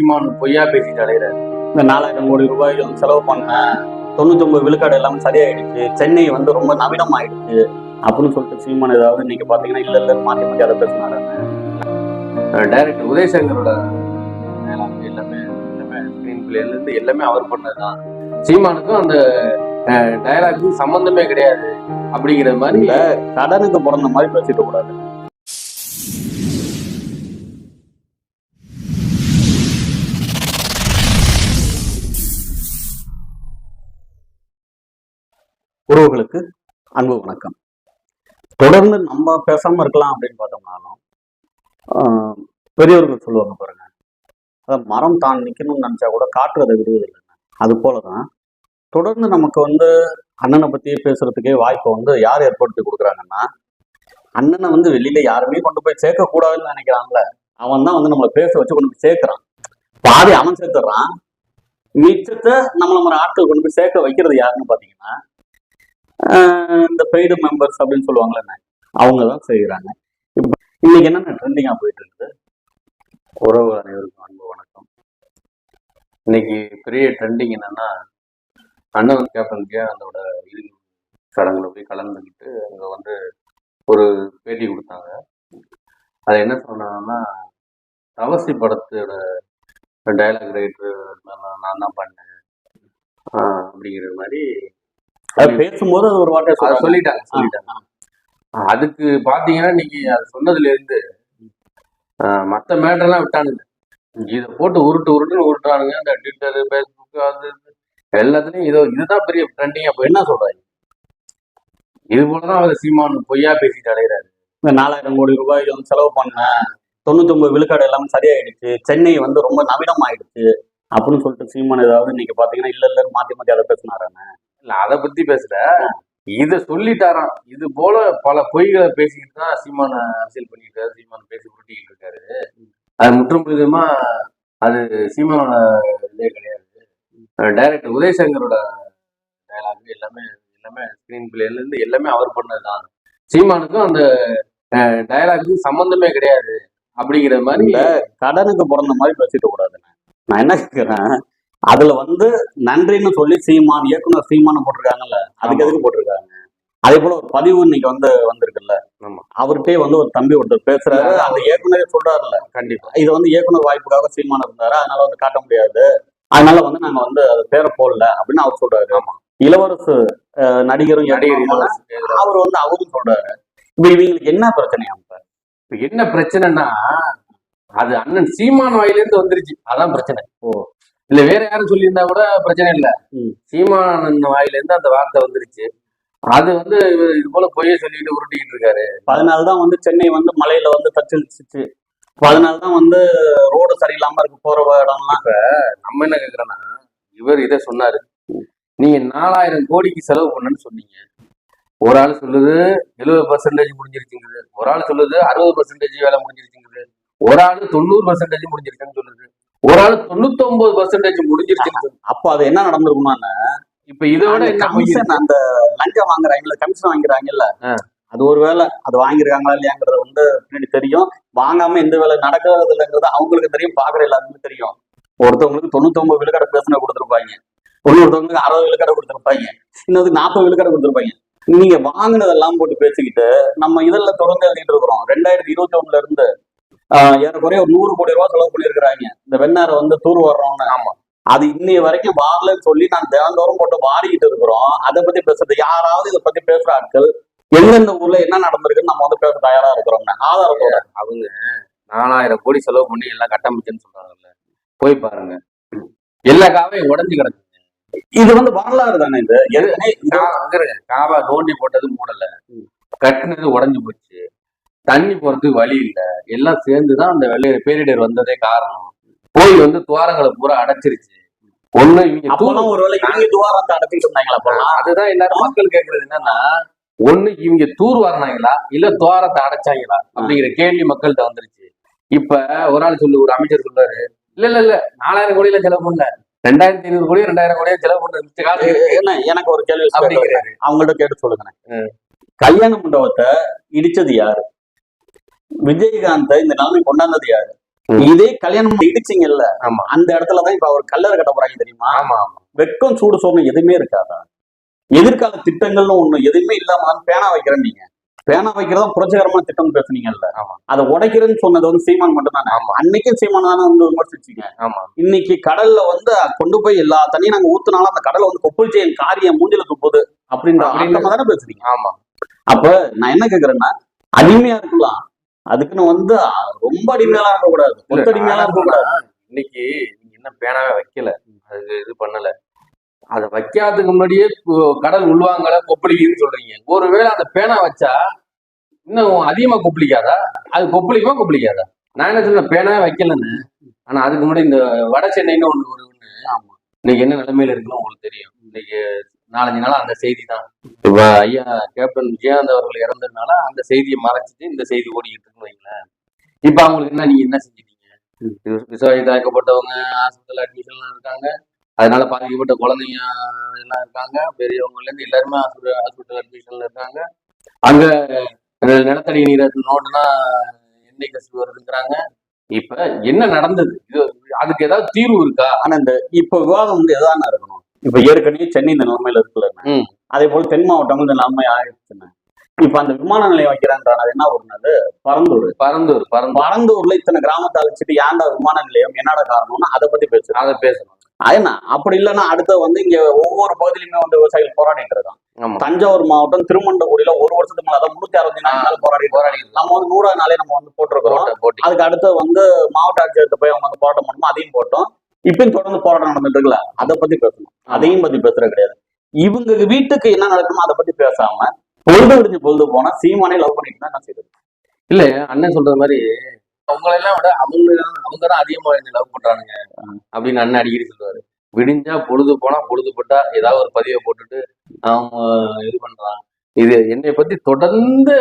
சீமான் பொய்யா பேசிட்டு அலையிறாரு. இந்த நாலாயிரம் கோடி ரூபாய் செலவு பண்ண தொண்ணூத்தொன்பது விழுக்காடு எல்லாம் சரியாயிடுச்சு. சென்னை வந்து ரொம்ப நவீனம் ஆயிடுச்சு அப்படின்னு சொல்லிட்டு சீமான் ஏதாவது இன்னைக்கு பாத்தீங்கன்னா இல்ல இல்ல மாத்தி மாத்தி அதை பேசினாரு. டைரக்டர் உதயசங்கரோட dialogue எல்லாமே எல்லாமே ஸ்கிரீன் பிளேல இருந்து எல்லாமே அவர் பண்ணதுதான். சீமானுக்கும் அந்த டயலாக்கும் சம்பந்தமே கிடையாது அப்படிங்கிற மாதிரி கடனுக்கு பிறந்த மாதிரி பேசிட்டு கூடாது. உறவுகளுக்கு அன்பு வணக்கம். தொடர்ந்து நம்ம பேசாம இருக்கலாம் அப்படின்னு பார்த்தோம்னாலும் பெரியவர்கள் சொல்லுவாங்க பாருங்க அதான் மரம் தான் நிற்கணும்னு நினச்சா கூட காற்று அதை விடுவதில்லைங்க அது போலதான் தொடர்ந்து நமக்கு வந்து அண்ணனை பற்றியே பேசுறதுக்கே வாய்ப்பை வந்து யார் ஏற்படுத்தி கொடுக்குறாங்கன்னா அண்ணனை வந்து வெளியில யாருமே கொண்டு போய் சேர்க்கக்கூடாதுன்னு நினைக்கிறாங்களே அவன் தான் வந்து நம்மளை பேச வச்சு கொண்டு போய் சேர்க்கிறான். பாதி அவன் சேர்த்துறான். மிச்சத்தை நம்மள மாதிரி ஆட்கள் கொண்டு போய் சேர்க்க வைக்கிறது யாருன்னு பார்த்தீங்கன்னா இந்த பெய்டு மெம்பர்ஸ் அப்படின்னு சொல்லுவாங்களே அவங்க தான் செய்கிறாங்க இப்போ இன்னைக்கு என்னென்ன ட்ரெண்டிங்காக போயிட்டு இருக்குது? உறவு அனைவருக்கும் அன்பு வணக்கம். இன்னைக்கு பெரிய ட்ரெண்டிங் என்னன்னா அண்ணன் கேப்டன் அதோட இறுதி சடங்குல போய் கலந்துக்கிட்டு அங்கே வந்து ஒரு பேட்டி கொடுத்தாங்க. அது என்ன சொன்னாங்கன்னா தவசி படத்தோட டைலாக் ரைட்டர் நான் தான் பண்ணேன். அப்படிங்கிற மாதிரி பேசும்போது அது ஒரு வார்த்தை. சொல்லிட்டாங்க சொல்லிட்டாங்க. அதுக்கு பாத்தீங்கன்னா நீங்க அது சொன்னதுல இருந்து மத்த மேட்டர்லாம் விட்டானுங்க. இதை போட்டு உருட்டு உருட்டுன்னு உருட்டுறானுங்க. இந்த ட்விட்டர் ஃபேஸ்புக் அது எல்லாத்துலயும் இதோ இதுதான் பெரிய ட்ரெண்டிங்கா இப்ப போய் என்ன சொல்றாங்க இது போலதான் அவர் சீமான் பொய்யா பேசிட்டு அலையிறாரு. இந்த நாலாயிரம் கோடி ரூபாய் வந்து செலவு பண்ண தொண்ணூத்தொன்பது விழுக்காடு எல்லாம் சரியாயிடுச்சு. சென்னை வந்து ரொம்ப நவீனம் ஆயிடுச்சு அப்படின்னு சொல்லிட்டு சீமான் ஏதாவது இன்னைக்கு பாத்தீங்கன்னா இல்ல இல்ல மாத்தி மாத்தி அதை பேசினாராங்க இல்ல அதை பத்தி பேசுற. இத சொல்லிட்டாராம். இது போல பல பொய்களை பேசிக்கிட்டு தான் சீமான அரசியல் பண்ணிட்டு இருக்காரு சீமான் பேசி உருட்டிக்கிட்டு இருக்காரு. அது முற்றும் விதமா அது சீமானோட இதே கிடையாது. டைரக்டர் உதயசங்கரோட டயலாக் எல்லாமே எல்லாமே ஸ்கிரீன் பிளேல இருந்து எல்லாமே அவர் பண்ணதுதான். சீமானுக்கும் அந்த டயலாக்கு சம்பந்தமே கிடையாது. அப்படிங்கிற மாதிரி இல்ல கடனுக்கு பிறந்த மாதிரி பேசிட்டு கூடாதுண்ணே நான் என்ன கேக்குறேன்? அதுல வந்து நன்றின்னு சொல்லி சீமான் இயக்குனர் சீமான் போட்டிருக்காங்கல்ல? அதுக்கு. எதுக்கு போட்டிருக்காங்க? அதே போல ஒரு பதிவு இன்னைக்கு வந்து வந்திருக்குல்ல? ஆமா. அவர்கிட்டயே வந்து ஒரு தம்பி ஒருத்தர் பேசுறாரு. அந்த இயக்குனரே சொல்றாருல்ல? கண்டிப்பா. இது வந்து இயக்குனர் வாய்ப்புக்காக சீமான் இருந்தாரு. அதனால வந்து காட்ட முடியாது. அதனால வந்து நாங்க வந்து அது பேரை போடல அப்படின்னு அவர் சொல்றாரு. ஆமா. இளவரசு நடிகரும் அவர் வந்து அவரும் சொல்றாரு. இப்ப இவங்களுக்கு என்ன பிரச்சனையா இப்ப? இப்ப என்ன பிரச்சனைனா அது அண்ணன் சீமான் வாயிலிருந்து வந்துருச்சு. அதான் பிரச்சனை. ஓ. இல்ல வேற யாரும் சொல்லியிருந்தா கூட பிரச்சனை இல்ல. சீமான் வாயிலிருந்து அந்த வார்த்தை வந்துருச்சு. அது வந்து இவர் இது போல பொய்ய சொல்லிட்டு உருட்டிக்கிட்டு இருக்காரு. அதனால தான் வந்து சென்னை வந்து மலையில வந்து தச்சிருச்சு அதனால தான் வந்து ரோடு சரியில்லாம இருக்கு போற இடம்லாம். நம்ம என்ன கேக்குறோம்னா இவர் இதை சொன்னாரு. நீங்க நாலாயிரம் கோடிக்கு செலவு பண்ணுன்னு சொன்னீங்க. ஒரு ஆள் சொல்லுது எழுபது பர்சன்டேஜ் முடிஞ்சிருச்சுங்குது. ஒரு ஆள் சொல்லுது அறுபது பர்சன்டேஜ் வேலை முடிஞ்சிருச்சுங்குது. ஒரு ஆள் தொண்ணூறு பர்சன்டேஜ் முடிஞ்சிருச்சுன்னு சொல்லுது. ஒரு ஆள் தொண்ணூத்தி ஒன்பது பர்சன்டேஜ் முடிஞ்சிருச்சுன்னு சொல்லுது. அப்போ அது என்ன நடந்திருக்கும்னா இப்ப இதோட? கமிஷன் அந்த லஞ்சம் வாங்குறாங்கல்ல கமிஷன் வாங்குறாங்கல்ல. அது ஒரு வேலை அது வாங்கியிருக்காங்களா இல்லையாங்கிறது வந்து பின்னாடி தெரியும். வாங்காம எந்த வேலை நடக்கிறது இல்லைங்கிறது அவங்களுக்கு தெரியும் பாக்குற எல்லாருக்குமே தெரியும். ஒருத்தவங்களுக்கு தொண்ணூத்தொன்பது விழுக்கடை பேசின கொடுத்துருப்பாங்க. இன்னொருத்தவங்களுக்கு அறுபது விழுக்கடை கொடுத்துருப்பாங்க. இன்னொரு நாற்பது விழுக்கடை கொடுத்துருப்பாங்க. நீங்க வாங்கினதெல்லாம் போட்டு பேசிக்கிட்டு நம்ம இதெல்லாம் தொடர்ந்து எழுதிட்டு இருக்கிறோம். ரெண்டாயிரத்தி இருபத்தி ஒண்ணுல இருந்து ஏறக்குறைய ஒரு நூறு கோடி ரூபாய் செலவு பண்ணியிருக்கிறாங்க. இந்த வெண்ணாரை வந்து தூர் வர்றோம்னு. ஆமா. அது இன்னைய வரைக்கும் வரலன்னு சொல்லி நான் தினந்தோறும் போட்டு வாடிக்கிட்டு இருக்கிறோம். அதை பத்தி பேசுறது யாராவது இதை பத்தி பேசுற ஆட்கள் எந்தெந்த ஊர்ல என்ன நடந்திருக்குன்னு நம்ம வந்து பேச தயாரா இருக்கிறோம் ஆதாரத்தோட. அவங்க நாலாயிரம் கோடி செலவு பண்ணி எல்லாம் கட்டமைச்சுன்னு சொல்றாங்கல்ல. போய் பாருங்க. எல்லா காவையும் உடஞ்சு கிடக்கு. இது வந்து வரலாறு தானே இது. காவா நோண்டி போட்டது மூடல. கட்டுனது உடைஞ்சு போச்சு. தண்ணி போறதுக்கு வழி இல்ல. எல்லாம் சேர்ந்துதான் அந்த வெள்ளை பேரிடர் வந்ததே காரணம். போய் வந்து துவாரங்களை பூரா அடைச்சிருச்சு. ஒண்ணு இவங்க அதுதான் எல்லாரும் மக்கள் கேக்குறது என்னன்னா ஒண்ணு இவங்க தூர் வரணாங்களா இல்ல துவாரத்தை அடைச்சாங்களா அப்படிங்கிற கேள்வி மக்கள்கிட்ட வந்துருச்சு. இப்ப ஒரு ஆள் சொல்லு ஒரு அமைச்சர் சொல்றாரு இல்ல இல்ல இல்ல நாலாயிரம் கோடியில செலவு பண்ணல. ரெண்டாயிரத்தி ஐநூறு கோடி ரெண்டாயிரம் கோடியா செலவு என்ன எனக்கு ஒரு கேள்வி. அப்படிங்கிறாரு. அவங்கள்ட்ட கேட்டு சொல்லுங்க. கல்யாண மண்டபத்தை இடிச்சது யாரு? விஜயகாந்தை இந்த நிலைமை கொண்டாந்தது யாரு. இதே கல்யாணம் இடிச்சிங்கல்ல ஆமா. அந்த இடத்துலதான் இப்ப அவர் கல்லறை கட்ட போறாங்க தெரியுமா? ஆமா ஆமா. வெக்கம் சூடு சோகம் எதுவுமே இருக்காதா? எதிர்கால திட்டங்கள்னு ஒண்ணு எதுவுமே இல்லாம பேனா வைக்கிறேன் நீங்க. பேனா வைக்கிறதா புரட்சிகரமான திட்டம் பேசுனீங்கல்ல. ஆமா. அதை உடைக்கிறேன்னு சொன்னது வந்து சீமான் மட்டும் தானே ஆமா. அன்னைக்கும் சீமான் தானே வந்து விமர்சிச்சீங்க. ஆமா. இன்னைக்கு கடல்ல வந்து கொண்டு போய் எல்லா தண்ணியும் நாங்க ஊத்துனாலும் அந்த கடலை வந்து கொப்பளிச்சு என் காரியம் மூஞ்சில துப்புது அப்படின்ற தானே பேசுறீங்க? ஆமா. அப்ப நான் என்ன கேக்குறேன்னா அடிமையா இருக்கலாம். அதுக்குன்னு வந்து ரொம்ப அடிமையெல்லாம் இருக்கக்கூடாது. மொத்த அடிமையெல்லாம் இருக்கக்கூடாது. இன்னைக்கு நீங்க என்ன பேனாவே வைக்கல. அது இது பண்ணல. அதை வைக்காததுக்கு முன்னாடியே கடல் உள்வாங்கல கொப்பளிக்குதுன்னு சொல்றீங்க. ஒருவேளை அந்த பேனா வச்சா இன்னும் அதிகமா கொப்பளிக்காதா? அது கொப்பளிக்குமா கொப்பளிக்காதா? நான் என்ன சொல்றேன் பேனாவே வைக்கலன்னு. ஆனா அதுக்கு முன்னாடி இந்த வட சென்னைன்னு ஒண்ணு ஒரு ஒண்ணு. ஆமா. இன்னைக்கு என்ன நிலைமையில இருக்குன்னு உங்களுக்கு தெரியும். இன்னைக்கு நாலஞ்சு நாளா அந்த செய்தி தான் இப்ப ஐயா கேப்டன் விஜயகாந்த் அவர்கள் இறந்ததுனால அந்த செய்தியை மறைச்சிட்டு இந்த செய்தி ஓடிக்கிட்டு இருக்குன்னு வைங்களேன். இப்ப அவங்களுக்கு என்ன நீங்க என்ன செஞ்சிட்டீங்க? வி- விவசாயி தாக்கப்பட்டவங்க ஹாஸ்பிட்டல் அட்மிஷன்ல இருக்காங்க. அதனால பாதிக்கப்பட்ட குழந்தைங்க எல்லாம் இருக்காங்க. பெரியவங்கல இருந்து எல்லாருமே ஹாஸ்பிட்டல் ஹாஸ்பிட்டல் அட்மிஷன்ல இருக்காங்க. அங்க நிலத்தடி நீர் நோட்டுனா எண்ணெய் கசிவு வருதுங்கிறாங்க. இப்ப என்ன நடந்தது? இது அதுக்கு ஏதாவது தீர்வு இருக்கா? ஆனா இந்த இப்ப விவாதம் வந்து எதான இருக்கணும்? இப்ப ஏற்கனவே சென்னை இந்த நிலைமையில இருக்குல்ல. அதே போல தென் மாவட்டம் இந்த நிலைமை ஆயிடுச்சுன்னு இப்ப அந்த விமான நிலையம் வைக்கிறான்றான் அது என்ன ஒண்ணு பரந்தூர். பரந்தூர் பரந்தூர். பரந்தூர்ல இத்தனை கிராமத்தை அழைச்சிட்டு ஏன்டா விமான நிலையம் என்னடா காரணம்னு அதை பத்தி பேசுறேன் அதை பேசணும். என்ன அப்படி இல்லைன்னா அடுத்து வந்து இங்க ஒவ்வொரு பகுதியிலுமே வந்து விவசாயிகள் போராடிட்டு இருக்கான் தஞ்சாவூர் மாவட்டம் திருமண்டகுடியில ஒரு வருஷத்துக்கு மேல அதான் முன்னூத்தி அறுபத்தி நாலு நாள் போராடி போராடி நம்ம வந்து நூறாவது நாளே நம்ம வந்து போட்டிருக்கிறோம். போட்ட- போட்டி. அதுக்கு அடுத்து வந்து மாவட்ட ஆட்சியர்கிட்ட போய் அவங்க வந்து போராட்டம் பண்ணுமோ அதையும் போட்டோம். இப்பயும் தொடர்ந்து போராட்டம் நடந்துட்டு இருக்குல்ல அதை பத்தி பேசணும். அதையும் பத்தி பேசுறது கிடையாது. இவங்க வீட்டுக்கு என்ன நடக்குமோ அதை பத்தி பேசாம பொழுது விடிஞ்சு பொழுது போனா சீமானே லவ் பண்ணிட்டு என்ன செய்யுது இல்ல அண்ணன் சொல்ற மாதிரி அவங்களை எல்லாம் விட அவங்க அவங்க தான் அதிகமா என்ன லவ் பண்றானுங்க அப்படின்னு அண்ணன் அடிக்கடி சொல்லுவாரு. விடிஞ்சா பொழுது போனா பொழுது பட்டா ஏதாவது ஒரு பதிவை போட்டுட்டு அவன் இது பண்றான். இது என்னை பத்தி தொடர்ந்து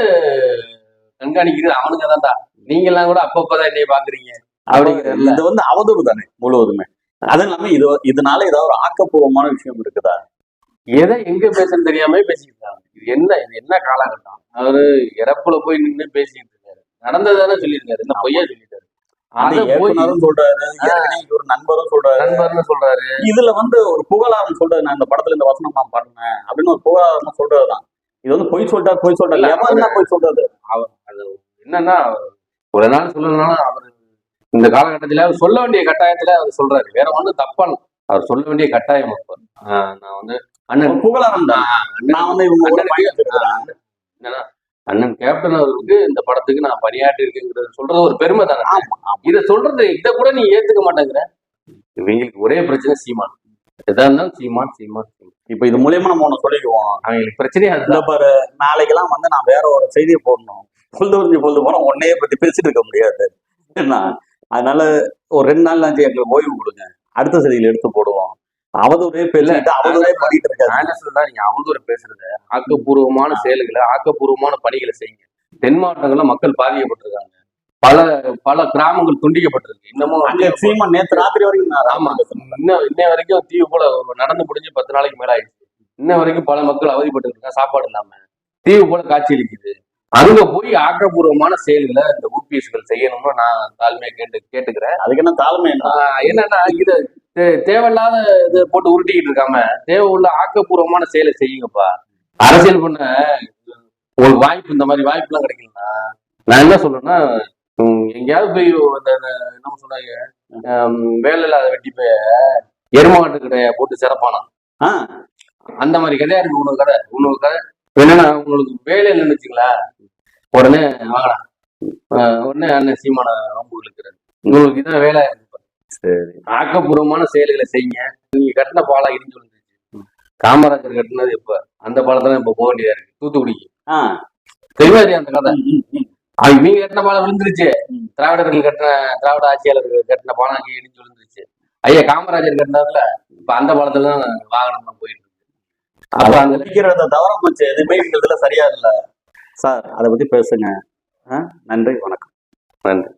கண்காணிக்கிறது அவனுங்க தான்டா நீங்க எல்லாம் கூட அப்பப்பதான் என்னைய பாக்குறீங்க. அப்படிங்கிறதுல. இது வந்து அவதூறு தானே முழுவதுமே அது இல்லாம இது இதனால ஏதாவது ஒரு ஆக்கப்பூர்வமான விஷயம் இருக்குதா? எதை எங்க பேசுன்னு தெரியாம இருக்காங்க. இது என்ன இது என்ன காலகட்டம்? அவரு இறப்புல போய் நின்று பேசிட்டு இருக்காரு. நடந்ததானே சொல்லியிருக்காரு. என்ன பொய்யா சொல்லிட்டாரு சொல்றாரு சொல்றாரு. சொல்றாரு. இதுல வந்து ஒரு புகழாரம் சொல்றது நான் இந்த படத்துல இந்த வசனம் நான் பண்ணேன் அப்படின்னு ஒரு புகழாரம் சொல்றதுதான். இது வந்து பொய் சொல்லிட்டா பொய் சொல்றாரு பொய் சொல்றது? அது என்னன்னா ஒரு நாள் சொல்லணும்னா அவர் இந்த காலகட்டத்துல அவர் சொல்ல வேண்டிய கட்டாயத்துல அவர் சொல்றாரு. வேற ஒண்ணும் தப்பா இல்ல. அவர் சொல்ல வேண்டிய கட்டாயம் நான் வந்து அண்ணன் புகழாரம் தான். நான் வந்து இவங்க அண்ணன் கேப்டன் அவர்களுக்கு இந்த படத்துக்கு நான் பணியாற்றி இருக்கேங்கிறது சொல்றது ஒரு பெருமை தானே. இதை சொல்றது இதை கூட நீ ஏத்துக்க மாட்டேங்கிற. இவங்களுக்கு ஒரே பிரச்சனை சீமான். எதா இருந்தாலும் சீமான் சீமான் சீமான். இப்ப இது மூலியமா நம்ம ஒண்ணு சொல்லிக்குவோம். அவங்களுக்கு பிரச்சனையே அதுதான் பாரு நாளைக்கெல்லாம் வந்து நான் வேற ஒரு செய்தியை போடணும். பொழுது பொழுது போனா உன்னையே பத்தி பேசிட்டு இருக்க முடியாது. என்ன? அதனால ஒரு ரெண்டு நாள் அஞ்சு எங்களுக்கு ஓய்வு கொடுங்க. அடுத்த செய்தியில் எடுத்து போடுவோம். அவதூறே பேசிட்டு அவதூறே பண்ணிட்டு சொல்றேன் நீங்க அவதூறு பேசுறது. ஆக்கப்பூர்வமான செயல்களை ஆக்கப்பூர்வமான பணிகளை செய்யுங்க. தென் மாவட்டங்கள்ல மக்கள் பாதிக்கப்பட்டிருக்காங்க. பல பல கிராமங்கள் துண்டிக்கப்பட்டிருக்கு. இன்னமும் அங்க சீமா நேத்து ராத்திரி வரைக்கும் நான் ஆமா. இன்னும் இன்ன வரைக்கும் தீவு போல நடந்து முடிஞ்சு பத்து நாளைக்கு மேல ஆயிடுச்சு இன்ன வரைக்கும் பல மக்கள் அவதிப்பட்டு இருக்காங்க. சாப்பாடு இல்லாம. தீவு போல காட்சி அளிக்குது. அங்க போய் ஆக்கப்பூர்வமான செயல்களை இந்த ஊபிஎஸ்கள் செய்யணும்னு நான் தாழ்மையா கேட்டு கேட்டுக்கிறேன். அதுக்கு என்ன தாழ்மை என்னன்னா இது தேவையில்லாத இது போட்டு உருட்டிக்கிட்டு இருக்காம தேவை உள்ள ஆக்கப்பூர்வமான செயலை செய்யுங்கப்பா. அரசியல் பண்ண உங்களுக்கு வாய்ப்பு இந்த மாதிரி வாய்ப்பு எல்லாம் கிடைக்கலன்னா நான் என்ன சொல்றேன்னா எங்கேயாவது போய் அந்த என்ன சொல்றாங்க ஹம், வேலை இல்லாத வெட்டி போய் எருமாட்டு கடையை போட்டு சிறப்பானான் ஆ, அந்த மாதிரி கதையா இருக்கு உனக்கு கதை உனக்கு கதை என்னன்னா உங்களுக்கு வேலை இல்லைன்னு வச்சுங்களேன் உடனே வாங்கடா. ஆஹ் உடனே அண்ணன் சீமான ரொம்ப இழுக்கிறாரு உங்களுக்கு இதான் வேலை. ஆக்கப்பூர்வமான செயல்களை செய்யுங்க. நீங்க கட்டின பாலம் இடிஞ்சு விழுந்துருச்சு. காமராஜர் கட்டினது இப்ப அந்த பாலத்துல இப்ப போக வேண்டியதா இருக்கு. தூத்துக்குடிக்கு. தெரியுமா அந்த கதை. அவங்க நீங்க கட்டின பாலம் விழுந்துருச்சு. திராவிடர்கள் கட்டின திராவிட ஆட்சியாளர்கள் கட்டின பாலம் அங்கே இடிஞ்சு விழுந்துருச்சு. ஐயா காமராஜர் கட்டினதுல இப்ப அந்த பாலத்துல தான் வாகனம் போயிட்டு இருக்கு. அப்ப அந்த தவிர மச்ச எதுவுமே இதுல சரியா இல்ல. சார் அதை பற்றி பேசுங்க. ஆ, நன்றி வணக்கம். நன்றி.